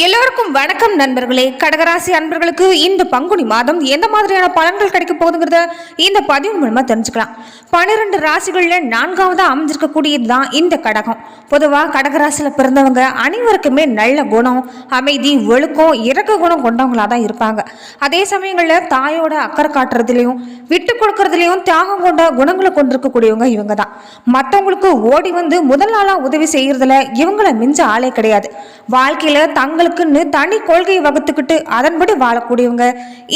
எல்லோருக்கும் வணக்கம் நண்பர்களே. கடகராசி அன்பர்களுக்கு இந்த பங்குனி மாதம் எந்த மாதிரியான பலன்கள் கிடைக்க போகுதுங்கிறத இந்த பதிவு மூலமா தெரிஞ்சுக்கலாம். பன்னிரெண்டு ராசிகள்ல நான்காவதா அமைஞ்சிருக்கக்கூடியது தான் இந்த கடகம். பொதுவா கடகராசியில பிறந்தவங்க அனைவருக்குமே நல்ல குணம் அமைதி ஒழுக்கம் இறக்க குணம் கொண்டவங்களா தான் இருப்பாங்க. அதே சமயங்கள்ல தாயோட அக்கறை காட்டுறதுலையும் விட்டு கொடுக்கறதுலையும் தியாகம் கொண்ட குணங்களை கொண்டிருக்கக்கூடியவங்க இவங்க தான் மற்றவங்களுக்கு ஓடி வந்து முதல் நாளா உதவி செய்யறதுல இவங்களை மிஞ்ச ஆளே கிடையாது. வாழ்க்கையில தங்களுக்குன்னு தனி கொள்கையை வகுத்துக்கிட்டு அதன்படி வாழக்கூடியவங்க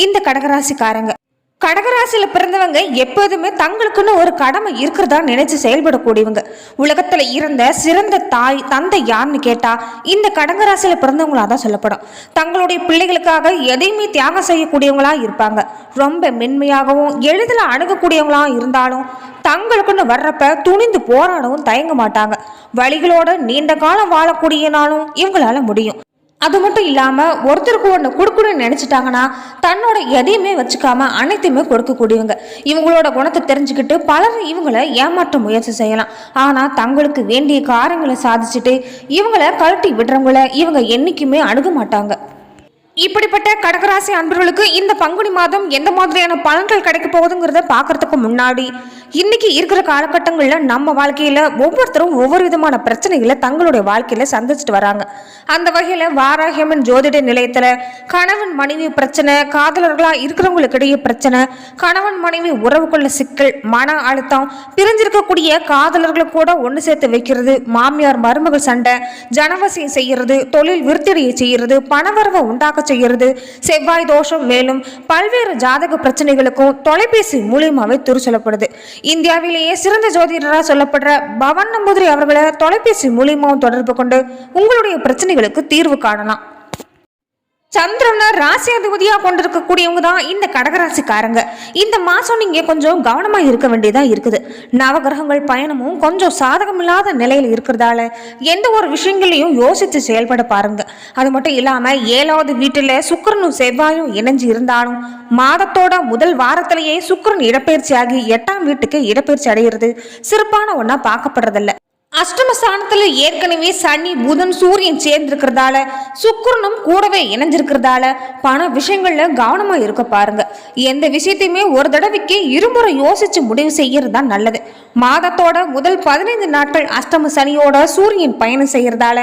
இந்த கடகராசிக்காரங்க. கடகராசியில பிறந்தவங்க எப்போதுமே தங்களுக்குன்னு ஒரு கடமை இருக்கிறதா நினைச்சு செயல்படக்கூடியவங்க. உலகத்துல இருந்த சிறந்த தாய் தந்தை யாருன்னு கேட்டா இந்த கடகராசியில பிறந்தவங்களா தான் சொல்லப்படும். தங்களுடைய பிள்ளைகளுக்காக எதையுமே தியாகம் செய்யக்கூடியவங்களா இருப்பாங்க. ரொம்ப மென்மையாகவும் எளிதில் அணுகக்கூடியவங்களா இருந்தாலும் தங்களுக்குன்னு வர்றப்ப துணிந்து போராடவும் தயங்க மாட்டாங்க. வழிகளோட நீண்ட காலம் வாழக்கூடியனாலும் இவங்களால முடியும். அது மட்டும் இல்லாமல் ஒருத்தருக்கு ஒன்று கொடுக்கணும்னு நினச்சிட்டாங்கன்னா தன்னோட எதையுமே வச்சுக்காம அனைத்தையுமே கொடுக்கக்கூடியவங்க. இவங்களோட குணத்தை தெரிஞ்சுக்கிட்டு பலர் இவங்களை ஏமாற்ற முயற்சி செய்யலாம். ஆனால் தங்களுக்கு வேண்டிய காரியங்களை சாதிச்சுட்டு இவங்களை கழட்டி விடுறவங்கள இவங்க என்றைக்குமே அணுக மாட்டாங்க. இப்படிப்பட்ட கடகராசி அன்பர்களுக்கு இந்த பங்குனி மாதம் எந்த மாதிரியான பலன்கள் கிடைக்க போகுதுங்கிறத பார்க்கறதுக்கு முன்னாடி இன்னைக்கு இருக்கிற காலகட்டங்களில் நம்ம வாழ்க்கையில ஒவ்வொருத்தரும் ஒவ்வொரு விதமான பிரச்சனைகளை தங்களுடைய வாழ்க்கையில சந்திச்சுட்டு வராங்க. அந்த வகையில வாராகியம்மன் ஜோதிட நிலையத்துல கணவன் மனைவி பிரச்சனை காதலர்களா இருக்கிறவங்களுக்கு இடையே பிரச்சனை கணவன் மனைவி உறவுக்குள்ள சிக்கல் மன அழுத்தம் பிரிஞ்சிருக்கக்கூடிய காதலர்களை கூட ஒன்று சேர்த்து வைக்கிறது மாமியார் மருமகள் சண்டை ஜனவசியம் செய்யறது தொழில் விருத்தடியை செய்யறது பணவரவை உண்டாக்க செய்யறது செவ்வாய் தோஷம் மேலும் பல்வேறு ஜாதக பிரச்சனைகளுக்கும் தொலைபேசி மூலியமாவே துரு சொல்லப்படுது. இந்தியாவிலேயே சிறந்த ஜோதிடராக சொல்லப்படுற பவன் நம்பூதிரி அவர்களை தொலைபேசி மூலியமாவும் தொடர்பு கொண்டு உங்களுடைய பிரச்சனைகளுக்கு தீர்வு காணலாம். சந்திரனை ராசி அதிபதியாக கொண்டிருக்கக்கூடியவங்க தான் இந்த கடகராசிக்காரங்க. இந்த மாதம் நீங்கள் கொஞ்சம் கவனமாக இருக்க வேண்டியதாக இருக்குது. நவகிரகங்கள் பயணமும் கொஞ்சம் சாதகமில்லாத நிலையில் இருக்கிறதால எந்த ஒரு விஷயங்களையும் யோசித்து செயல்பட பாருங்க. அது மட்டும் இல்லாமல் ஏழாவது வீட்டில் சுக்கரனும் செவ்வாயும் இணைஞ்சு இருந்தாலும் மாதத்தோட முதல் வாரத்திலேயே சுக்கிரன் இடப்பெயர்ச்சியாகி எட்டாம் வீட்டுக்கு இடப்பெயர்ச்சி அடைகிறது சிறப்பான ஒன்றா பார்க்கப்படுறதில்ல. அஷ்டமஸ்தானத்துல ஏற்கனவே சனி புதன் சூரியன் சேர்ந்திருக்கிறதால சுக்கரனும் கூடவே இணைஞ்சிருக்கிறதால பண விஷயங்கள்ல கவனமா இருக்க பாருங்க. எந்த விஷயத்தையுமே ஒரு தடவைக்கு இருமுறை யோசிச்சு முடிவு செய்யறது தான் நல்லது. மாதத்தோட முதல் பதினைந்து நாட்கள் அஷ்டம சனியோட சூரியன் பயணம் செய்யறதால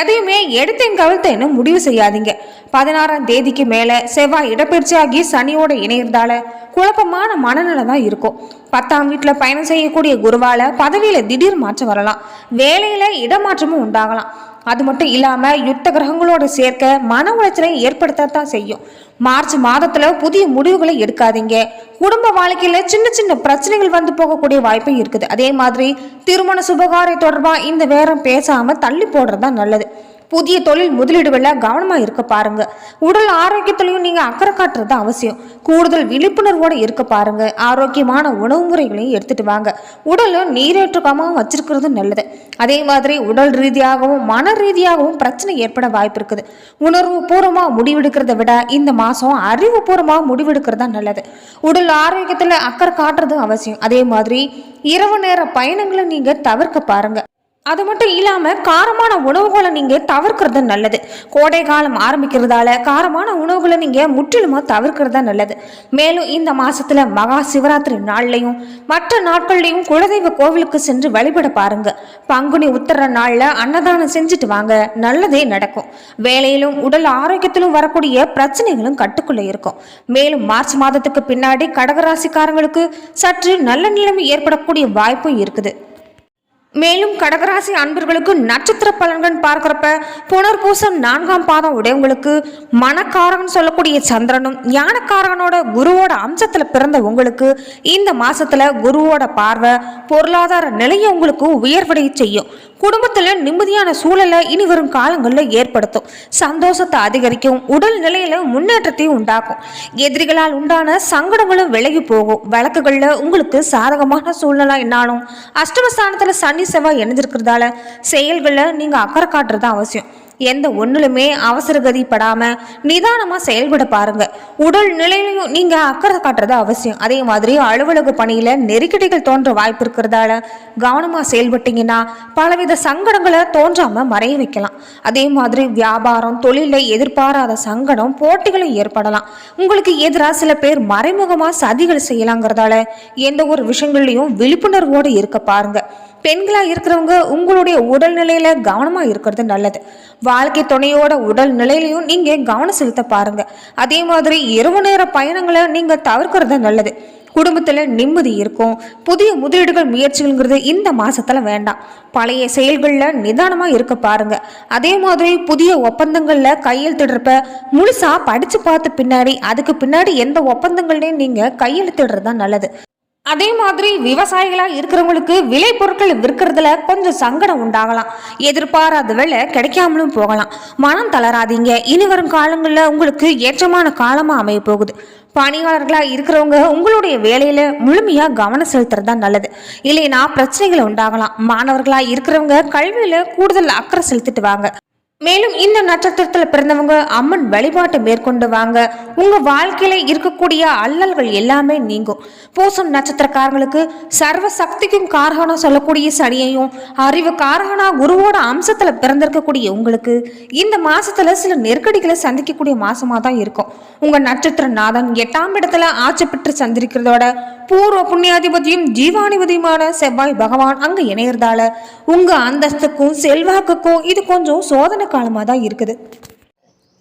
எதையுமே எடுத்தேன் கவிழ்த்தேன்னு முடிவு செய்யாதீங்க. பதினாறாம் தேதிக்கு மேல செவ்வாய் இடப்பெயர்ச்சியாகி சனியோட இணையறதால குழப்பமான மனநிலை தான் இருக்கும். பத்தாம் வீட்டில் பயணம் செய்யக்கூடிய குருவால பதவியில திடீர் மாற்றம் வரலாம். வேலையில இடமாற்றமும் உண்டாகலாம். அது மட்டும் இல்லாம யுத்த கிரகங்களோட சேர்க்க மன உளைச்சலை ஏற்படுத்தத்தான் செய்யும். மார்ச் மாதத்துல புதிய முடிவுகளை எடுக்காதீங்க. குடும்ப வாழ்க்கையில சின்ன சின்ன பிரச்சனைகள் வந்து போகக்கூடிய வாய்ப்பும் இருக்குது. அதே மாதிரி திருமண சுபகாரை தொடர்பா இந்த வேரம் பேசாம தள்ளி போடுறதா நல்லது. புதிய தொழில் முதலீடுகளில் கவனமாக இருக்க பாருங்க. உடல் ஆரோக்கியத்திலையும் நீங்கள் அக்கறை காட்டுறது அவசியம். கூடுதல் விழிப்புணர்வோடு இருக்க பாருங்க. ஆரோக்கியமான உணவு முறைகளையும் எடுத்துட்டு வாங்க. உடலும் நீரேற்றுக்காமல் வச்சிருக்கிறது நல்லது. அதே மாதிரி உடல் ரீதியாகவும் மன ரீதியாகவும் பிரச்சனை ஏற்பட வாய்ப்பு இருக்குது. உணர்வு பூர்வமாக முடிவெடுக்கிறத விட இந்த மாதம் அறிவுபூர்வமாக முடிவெடுக்கிறது தான் நல்லது. உடல் ஆரோக்கியத்தில் அக்கறை காட்டுறதும் அவசியம். அதே மாதிரி இரவு நேர பயணங்களை நீங்கள் தவிர்க்க பாருங்கள் அது மட்டும் இல்லாமல் காரமான உணவுகளை நீங்கள் தவிர்க்கிறது நல்லது. கோடை காலம் ஆரம்பிக்கிறதால காரமான உணவுகளை நீங்கள் முற்றிலுமாக தவிர்க்கிறது நல்லது. மேலும் இந்த மாதத்தில் மகா சிவராத்திரி நாள்லையும் மற்ற நாட்கள்லையும் குலதெய்வ கோவிலுக்கு சென்று வழிபட பாருங்க. பங்குனி உத்தர நாளில் அன்னதானம் செஞ்சுட்டு வாங்க நல்லதே நடக்கும். வேலையிலும் உடல் ஆரோக்கியத்திலும் வரக்கூடிய பிரச்சனைகளும் கட்டுக்குள்ளே இருக்கும். மேலும் மார்ச் மாதத்துக்கு பின்னாடி கடகராசிக்காரங்களுக்கு சற்று நல்ல நிலைமை ஏற்படக்கூடிய வாய்ப்பும் இருக்குது. மேலும் கடகராசி அன்பர்களுக்கு நட்சத்திர பலன்கள் பார்க்குறப்ப புனர்பூசம் நான்காம் பாதம் உடையவங்களுக்கு மனக்காரகன் சொல்லக்கூடிய சந்திரனும் ஞானக்காரகனோட குருவோட அம்சத்தில் பிறந்த உங்களுக்கு இந்த மாசத்துல குருவோட பார்வை பொருளாதார நிலையை உங்களுக்கு உயர்வடைய செய்யும். குடும்பத்தில் நிம்மதியான சூழலை இனி வரும் காலங்களில் ஏற்படுத்தும். சந்தோஷத்தை அதிகரிக்கும் உடல் நிலையில முன்னேற்றத்தையும் உண்டாக்கும். எதிரிகளால் உண்டான சங்கடங்களும் விலகி போகும். வழக்குகளில் உங்களுக்கு சாதகமான சூழ்நிலை என்னாலும் அஷ்டமஸ்தானத்தில் சனி செவ்வாய் இணைஞ்சிருக்கிறதால செயல்களில் நீங்கள் அக்கறை காட்டுறது அவசியம். எந்த ஒன்றுலுமே அவசரகதி படாம நிதானமாக செயல்பட பாருங்கள் உடல் நிலையிலையும் நீங்கள் அக்கறை காட்டுறது அவசியம். அதே மாதிரி அலுவலக பணியில் நெருக்கடிகள் தோன்ற வாய்ப்பு இருக்கிறதால கவனமாக செயல்பட்டீங்கன்னா பலவித சங்கடங்களை தோன்றாமல் மறைய வைக்கலாம். அதே மாதிரி வியாபாரம் தொழிலை எதிர்பாராத சங்கடம் போட்டிகளும் ஏற்படலாம். உங்களுக்கு எதிராக சில பேர் மறைமுகமாக சதிகள் செய்யலாங்கிறதால எந்த ஒரு விஷயங்கள்லையும் விழிப்புணர்வோடு இருக்க பாருங்கள் பெண்களாக இருக்கிறவங்க உங்களுடைய உடல்நிலையில் கவனமாக இருக்கிறது நல்லது. வாழ்க்கை துணையோட உடல் நிலையிலையும் நீங்கள் கவனம் செலுத்த பாருங்க. அதே மாதிரி இரவு நேர பயணங்களை நீங்கள் தவிர்க்கிறது நல்லது. குடும்பத்தில் நிம்மதி இருக்கும். புதிய முதலீடுகள் முயற்சிகள்ங்கிறது இந்த மாதத்தில் வேண்டாம். பழைய செயல்களில் நிதானமாக இருக்க பாருங்கள் அதே மாதிரி புதிய ஒப்பந்தங்களில் கையெழுத்திடுறப்ப முழுசாக படித்து பார்த்த பின்னாடி அதுக்கு பின்னாடி எந்த ஒப்பந்தங்கள்லையும் நீங்கள் கையெழுத்திடுறது தான் நல்லது. அதே மாதிரி விவசாயிகளாக இருக்கிறவங்களுக்கு விலை பொருட்கள் விற்கிறதுல கொஞ்சம் சங்கடம் உண்டாகலாம். எதிர்பாராத வேலை கிடைக்காமலும் போகலாம். மனம் தளராதீங்க. இனி வரும் காலங்களில் உங்களுக்கு ஏற்றமான காலமாக அமைய போகுது. பணியாளர்களாக இருக்கிறவங்க உங்களுடைய வேலையில் முழுமையாக கவனம் செலுத்துறது தான் நல்லது. இல்லைன்னா பிரச்சனைகள் உண்டாகலாம். மாணவர்களாக இருக்கிறவங்க கல்வியில் கூடுதல் அக்கறை செலுத்திட்டு வாங்க. மேலும் இந்த நட்சத்திரத்தில் பிறந்தவங்க அம்மன் வழிபாட்டை மேற்கொண்டு வாங்க. உங்க வாழ்க்கையில இருக்கக்கூடிய அல்லல்கள் எல்லாமே நீங்கும். பூசம் நட்சத்திரக்காரங்களுக்கு சர்வ சக்திக்கும் காரகனா சொல்லக்கூடிய சனியையும் அறிவு காரகனா குருவோட அம்சத்துல பிறந்திருக்கக்கூடிய உங்களுக்கு இந்த மாசத்துல சில நெருக்கடிகளை சந்திக்கக்கூடிய மாசமா தான் இருக்கும். உங்க நட்சத்திர நாதன் எட்டாம் இடத்துல ஆட்சி பெற்று சந்திருக்கிறதோட பூர்வ புண்ணியாதிபதியும் ஜீவாதிபதியுமான செவ்வாய் பகவான் அங்க இணையறதால உங்க அந்தஸ்துக்கும் செல்வாக்குக்கும் இது கொஞ்சம் சோதனை காலமா தான் இருக்குது.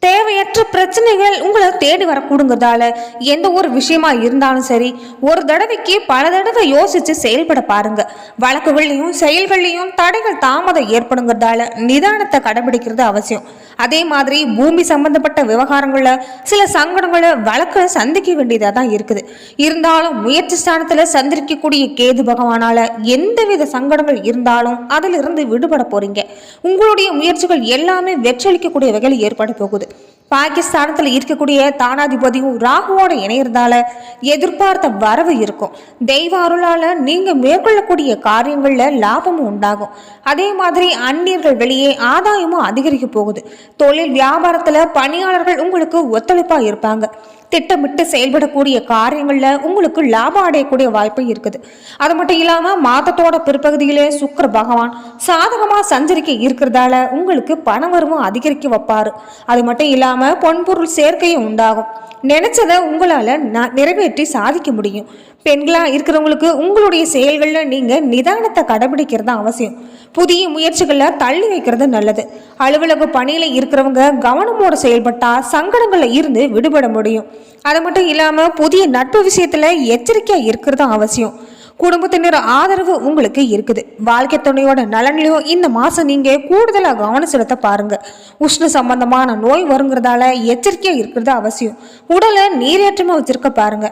தேவையற்ற பிரச்சனைகள் உங்களை தேடி வரக்கூடுங்கிறதால எந்த ஒரு விஷயமா இருந்தாலும் சரி ஒரு தடவைக்கு பல தடவை யோசிச்சு செயல்பட பாருங்க. வழக்குகள்லையும் செயல்கள்லையும் தடைகள் தாமதம் ஏற்படுங்கிறதால நிதானத்தை கடைபிடிக்கிறது அவசியம். அதே மாதிரி பூமி சம்பந்தப்பட்ட விவகாரங்கள்ல சில சங்கடங்களை வழக்க சந்திக்க வேண்டியதா தான் இருக்குது. இருந்தாலும் முயற்சி ஸ்தானத்துல சந்திக்கக்கூடிய கேது பகவானால எந்தவித சங்கடங்கள் இருந்தாலும் அதிலிருந்து விடுபட போறீங்க. உங்களுடைய முயற்சிகள் எல்லாமே வெற்றளிக்கக்கூடிய வகையில் ஏற்பட போகுது. பாகிஸ்தானத்தில் இருக்கக்கூடிய தானாதிபதியும் ராகுவோட இணையறதால எதிர்பார்த்த வரவு இருக்கும். தெய்வ அருளால நீங்க மேற்கொள்ளக்கூடிய காரியங்கள்ல லாபமும் உண்டாகும். அதே மாதிரி அந்நியர்கள் வெளியே ஆதாயமும் அதிகரிக்க போகுது. தொழில் வியாபாரத்துல பணியாளர்கள் உங்களுக்கு ஒத்துழைப்பா இருப்பாங்க. திட்டமிட்டு செயல்படக்கூடிய காரியங்களில் உங்களுக்கு லாபம் அடையக்கூடிய வாய்ப்பு இருக்குது. அது மட்டும் இல்லாமல் மாதத்தோட பிற்பகுதியிலே சுக்கர பகவான் சாதகமாக சஞ்சரிக்க இருக்கிறதால உங்களுக்கு பண வரவும் அதிகரிக்க வைப்பார். அது மட்டும் இல்லாமல் பொன்பொருள் சேர்க்கையும் உண்டாகும். நினைச்சதை உங்களால் நிறைவேற்றி சாதிக்க முடியும். பெண்களாக இருக்கிறவங்களுக்கு உங்களுடைய செயல்களில் நீங்கள் நிதானத்தை கடைபிடிக்கிறது தான் அவசியம். புதிய முயற்சிகளில் தள்ளி வைக்கிறது நல்லது. அலுவலக பணியில் இருக்கிறவங்க கவனமோடு செயல்பட்டால் சங்கடங்களில் இருந்து விடுபட முடியும். அது மட்டும் இல்லாமல் புதிய நட்பு விஷயத்தில் எச்சரிக்கையாக இருக்கிறது அவசியம். குடும்பத்தினர் ஆதரவு உங்களுக்கு இருக்குது. வாழ்க்கை துணையோட நலன்லையும் இந்த மாதம் நீங்கள் கூடுதலாக கவனம் செலுத்த பாருங்க. உஷ்ண சம்பந்தமான நோய் வருங்கிறதால எச்சரிக்கையாக இருக்கிறது அவசியம். உடலை நீரேற்றமாக வச்சிருக்க பாருங்க.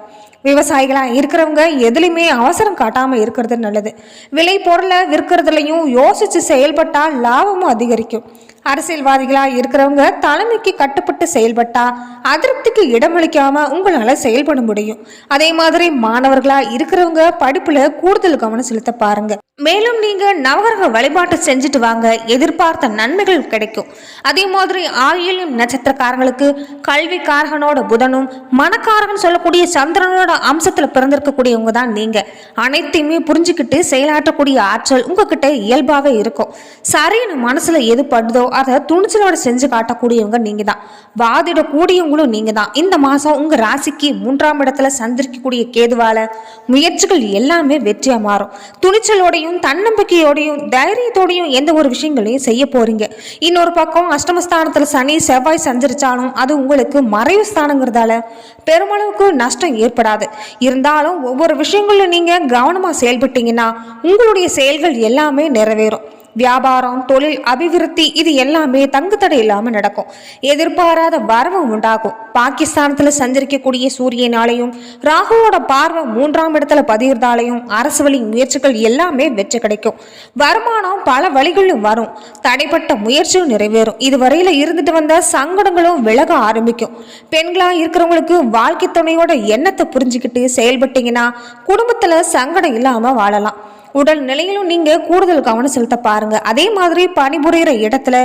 விவசாயிகளாக இருக்கிறவங்க எதுலையுமே அவசரம் காட்டாமல் இருக்கிறது நல்லது. விலை பொருளை விற்கிறதுலையும் யோசித்து செயல்பட்டால் லாபமும் அதிகரிக்கும். அரசியல்வாதிகளா இருக்கிறவங்க தலைமைக்கு கட்டுப்பட்டு செயல்பட்டா அதிருப்திக்கு இடமளிக்காம உங்களால செயல்பட முடியும். அதே மாதிரி மாணவர்களா இருக்கிறவங்க படிப்புல கூடுதல் கவனம் செலுத்த பாருங்க. மேலும் நீங்க நவகிரக வழிபாட்டு செஞ்சுட்டு வாங்க. எதிர்பார்த்த நன்மைகள் கிடைக்கும். அதே மாதிரி ஆயிலும் நட்சத்திரக்காரங்களுக்கு கல்விக்காரகனோட புதனும் மனக்காரகன் சொல்லக்கூடிய சந்திரனோட அம்சத்துல பிறந்திருக்கக்கூடியவங்க தான் நீங்க. அனைத்தையுமே புரிஞ்சுக்கிட்டு செயலாற்றக்கூடிய ஆற்றல் உங்ககிட்ட இயல்பாவே இருக்கும். சரின்னு மனசுல எது படுதோ அதை துணிச்சலோட செஞ்சு காட்டக்கூடியவங்க நீங்க தான். வாதிடக்கூடியவங்களும் நீங்க தான். இந்த மாசம் உங்க ராசிக்கு மூன்றாம் இடத்துல சந்திரிக்கக்கூடிய கேதுவால முயற்சிகள் எல்லாமே வெற்றியா மாறும். துணிச்சலோடையும் தன்னம்பிக்கையோடையும் தைரியத்தோடையும் எந்த ஒரு விஷயங்களையும் செய்ய போறீங்க. இன்னொரு பக்கம் அஷ்டமஸ்தானத்தில் சனி செவ்வாய் சஞ்சரிச்சாலும் அது உங்களுக்கு மறைவு ஸ்தானங்கிறதால பெருமளவுக்கு நஷ்டம் ஏற்படாது. இருந்தாலும் ஒவ்வொரு விஷயங்களும் நீங்க கவனமா செயல்பட்டீங்கன்னா உங்களுடைய செயல்கள் எல்லாமே நிறைவேறும். வியாபாரம் தொழில் அபிவிருத்தி இது எல்லாமே தங்கு தடை நடக்கும். எதிர்பாராத வரவும் உண்டாகும். பாகிஸ்தானத்தில் சஞ்சரிக்கக்கூடிய சூரியனாலையும் ராகுவோட பார்வை மூன்றாம் இடத்துல பதிகிறதாலையும் அரசு வழி முயற்சிகள் எல்லாமே வெற்றி கிடைக்கும். வருமானம் பல வழிகளிலும் வரும். தடைப்பட்ட முயற்சியும் நிறைவேறும். இதுவரையில் இருந்துட்டு வந்த சங்கடங்களும் விலக ஆரம்பிக்கும். பெண்களாக இருக்கிறவங்களுக்கு வாழ்க்கை துணையோட எண்ணத்தை புரிஞ்சுக்கிட்டு செயல்பட்டீங்கன்னா குடும்பத்தில் சங்கடம் இல்லாமல் வாழலாம். உடல் நிலையிலும் நீங்க கூடுதல் கவனம் செலுத்த பாருங்க. அதே மாதிரி பணிபுரிகிற இடத்துல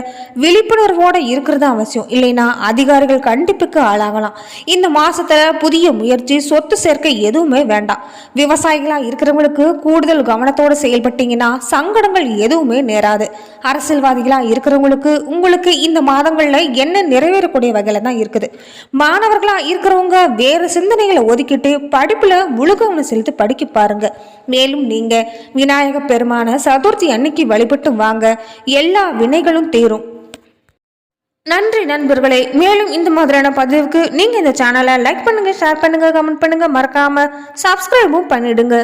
விழிப்புணர்வோட இருக்கிறது அவசியம். இல்லைன்னா அதிகாரிகள் கண்டிப்புக்கு ஆளாகலாம். இந்த மாசத்துல புதிய முயற்சி சொத்து சேர்க்கை எதுவுமே வேண்டாம். விவசாயிகளா இருக்கிறவங்களுக்கு கூடுதல் கவனத்தோட செயல்பட்டீங்கன்னா சங்கடங்கள் எதுவுமே நேராது. அரசியல்வாதிகளா இருக்கிறவங்களுக்கு உங்களுக்கு இந்த மாதங்கள்ல என்ன நிறைவேறக்கூடிய வகையில தான் இருக்குது. மாணவர்களா இருக்கிறவங்க வேற சிந்தனைகளை ஒதுக்கிட்டு படிப்புல முழு கவனம் செலுத்தி படிக்க பாருங்க. மேலும் நீங்க விநாயக பெருமான சதுர்த்தி அன்னைக்கு வழிபட்டு வாங்க. எல்லா வினைகளும் தீரும். நன்றி நண்பர்களே. மேலும் இந்த மாதிரியான பதிவுக்கு நீங்க இந்த சேனலை லைக் பண்ணுங்க ஷேர் பண்ணுங்க கமெண்ட் பண்ணுங்க. மறக்காம சப்ஸ்கிரைபும் பண்ணிடுங்க.